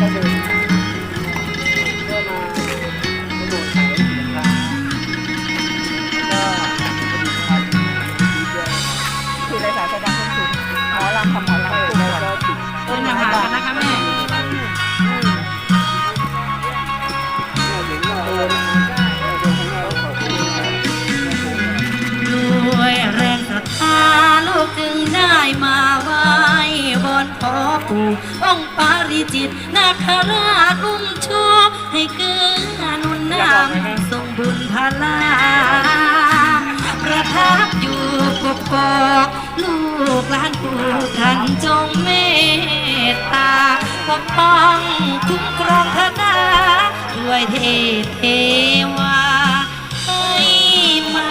fazer. ปู่องค์ปาริจิตนาคราชอุ้มชูให้เกื้อหนุนนำทรงบุญพลาประทับอยู่กกอกลูกหลานปู่ท่านจงเมตตาปกป้องคุ้มครองธนาด้วยเทเทวาให้มา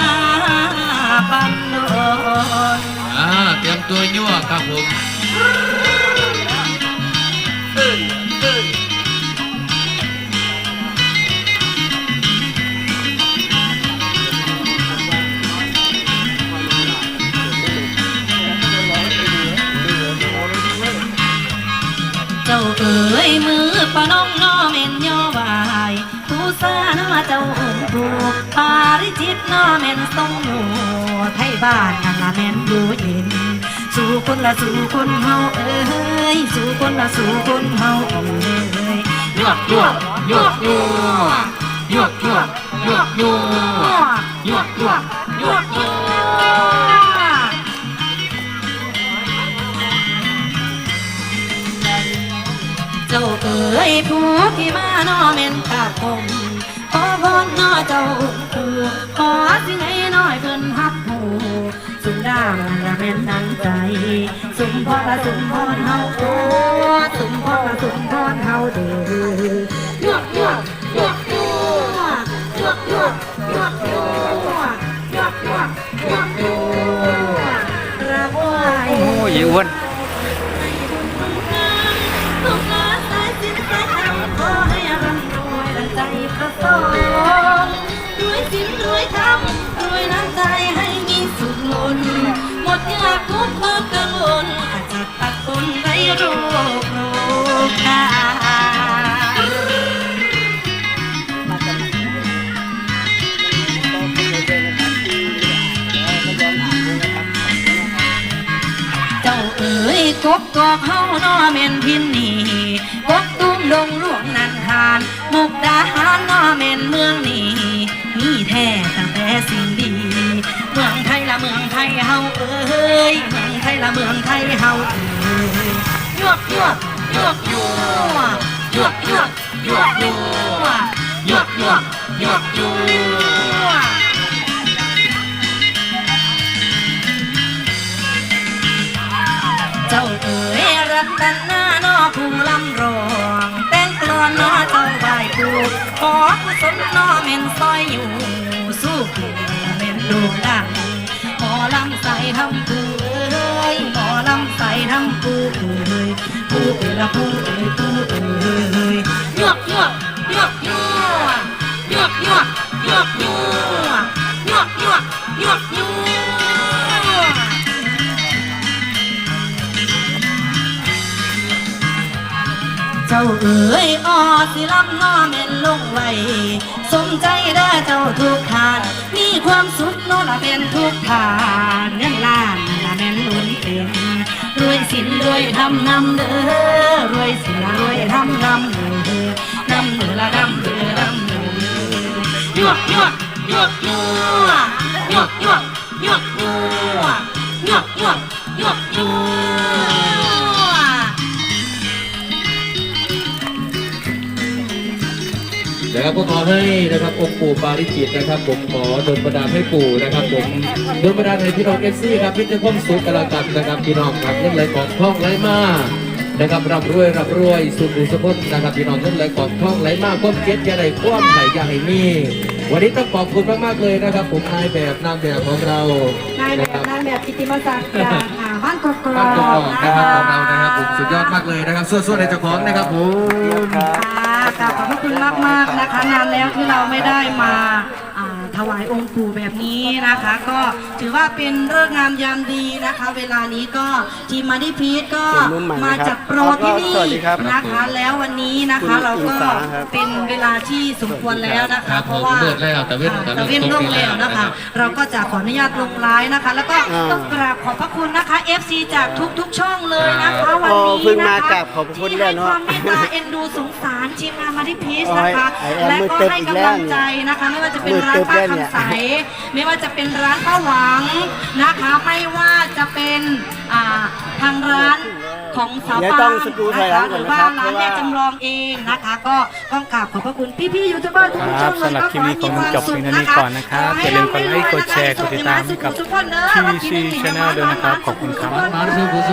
บันดลอ่าเตรียมตัวยั่วครับผม เจ้าเอ๋ยมือปะน้องน้อเม่นย่อวายผู้สาน้าเจ้าองค์ผูปาริจิตน้อเม่นทรงอยู่ไทยบ้านนั่นละแม่นอยู่เย็น สู่คนละสู่คนเฮาเอ้ยสู่คนละสู่คนเฮาเอ้ยยั่วยั่วยั่วยั่วยั่วยั่วยั่วยั่วยั่วยั่วยั่วยั่ว เจ้าเอ๋ยผู้ที่มาน้อเม่นตาคมขอพรน้อเจ้าผู้ขอสิ่งให้น้อยเพิ่นฮับหูสุดามันละแม่นดังใจ สุมพรละสุมพรเฮาโอ้สุมพรละสุมพรเฮาเด้อยวกยวกยวกยวกยวกยวกยวกยวกยวกยกยกยกรับไหวโอ้ยอ้วน บกอกเฮาน้อแม่นพินนี่กบตุ้มดงหลวงนันทาน มุกดาหารน้อแม่นเมืองนี่มีแท้ตั้งแต่สิ่งดี เมืองไทยละเมืองไทยเฮาเอ้ย เมืองไทยละเมืองไทยเฮาเอ้ยยวกยวกยวกยวกยวกยวกยวกยวกยวกยวกยวกยวก เจ้าเอ๋ยรัตนาหนอผู้ลำรองแต่งกลอนหนอเจ้าไหวผู้ขอกุศลหนอเม่นซอยอยู่ สู้ผู้เม่นดูดังหมอลำใส่ทำผู้เอ้ยหมอลำใส่ทำผู้เอ้ยผู้เอ้ยละผู้เอ้ยผู้เอ้ยยวกยวกยวก เจ้าเอ๋ยออสิลำน้อเม็นลงไหวสมใจได้เจ้าทุกทาน มีความสุขโอละเป็นทุกทานเงินล้านละเม็นลุ้นเป็นรวยสินรวยทำนำเด้อรวยสินรวยทำนำเด้อนำเด้อละนำเด้อนำเด้อยวกยวกยวกยวกยวกยวกยวก นะครับก็ขอให้นะครับองค์ปู่ปาริจิตนะครับผมขอดลบันดาลให้ปู่นะครับผมดลบันดาลให้พี่น้องเอฟซีครับพิจารณาสุขกันละกันนะครับพี่น้องครับเรื่องไหลของท่องไหลมานะครับร่ำรวยร่ำรวยสุขสุขพ้นนะครับพี่น้องเรื่องไหลของท่องไหลมาความเก็ดอย่าได้ความไหลอย่าให้มีวันนี้ต้องขอบคุณมากๆเลยนะครับ ผมนายแบบนางแบบของเรานายแบนะบครับนายแบบกิติมศักดิ์จากอ่าบ้านกอกบ้านกอกๆนะครับของเรานะนะครับผมสุดยอดมากเลยนะครับส่วนๆในเจ้าของนะครับผม พระคุณมากๆนะคะนานแล้วที่เราไม่ได้มา อ่าทถวายองค์ปู่แบบนี้นะคะ ก็ถือว่าเป็นเรื่องงามยามดีนะคะ เวลานี้ก็ทีมมาดิพีทก็เป็นรุ่นใหม่นะครับมาจัดโปรที่นี่สวัสดีครับนะคะ แล้ววันนี้นะคะคุณเราก็อิงฟ้าครับ เป็นเวลาที่สมควรแล้วนะครัคะบเพราะว่าผมเลิกแล้วแต่เว้นค่ะแต่เว้นล่วงแล้วนะคะ เราก็จะขออนุญาตลงไลน์นะคะ แล้วก็อ่าต้องกราบขอบพระคุณนะคะ FC จากทุกๆ ช่องเลยนะคะวันโอ้นี้เพิ่งนะมาคะกราบขอบพระคุณที่แล้ให้วเนอะความเมตตาเอ็นดูสงสารทีมงานมาที่พีชนะคะ โอ้ยไอ้แอมและมือก็เต็มให้อีกกำแล้ลัวงเนี่ยใจนะคะ ไม่ว่าจะเป็นมือร้านเต็มป้าแล้วเนี่ยคำใสไม่ว่าจะเป็นร้านป้าหวังนะคะ ไม่ว่าจะเป็นอ่าทางร้านของสาวเดี๋ยวปาต้องนสกรูนะถอยหลัคะงหก่อนรือนะว่าครับร้านแม่จำลองเองนะคะ ก็ต้องกราบขอบพระคุณพี่ๆยูทูบเบอร์ทุกๆช่องเลยสำหรับคลิปนี้คงจบเพียงเท่านี้ก่อนนะครับอย่าลืมกดไลค์กดแชร์กดติดตามให้กับ TC Channel ด้วยนะครับขอบคุณครับทุกนมาด้วย